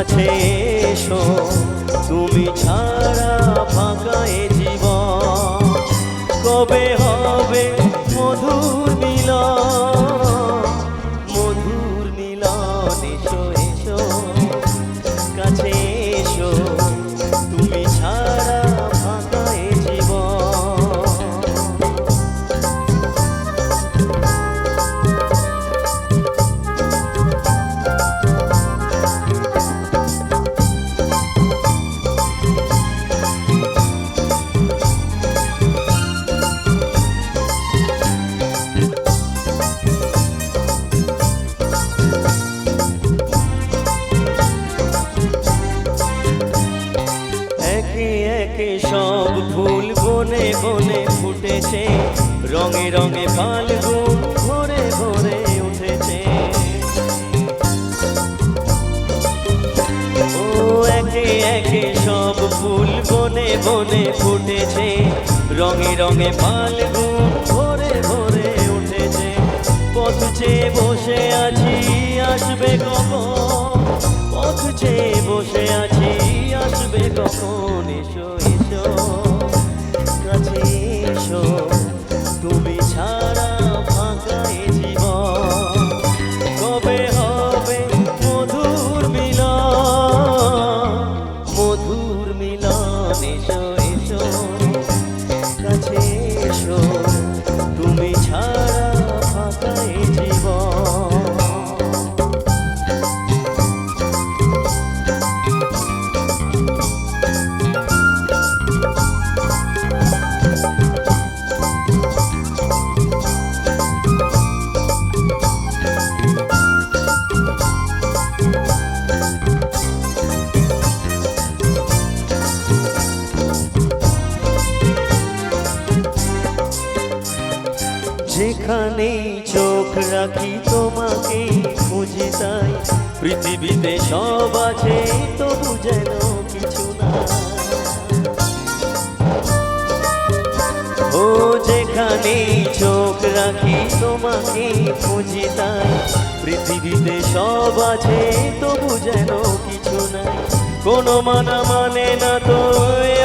কাছে এসো। তুমি ছাড়া ফাঁকায় জীবন কবে বনে ফুটেছে, রঙে রঙে ফাল্গুন ভরে ভরে উঠেছে। ও একে একে সব ফুল বনে বনে ফুটেছে, রঙে রঙে ফাল্গুন ভরে ভরে উঠেছে। পথছে বসে আছি, আসবে কখন? পথছে বসে আছি, আসবে কখন? এসো এসো। যেখানে চোখ রাখি তোমাকে, খুঁজি তাই। পৃথিবীতে সব আছে, তবু যেন কিছু না। ও যেখানে চোখ রাখি তোমাকে, খুঁজি তাই। পৃথিবীতে সব আছে, তবু যেন কিছু নাই। কোনো মানা মানে না তো, এ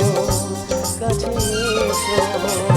এসো।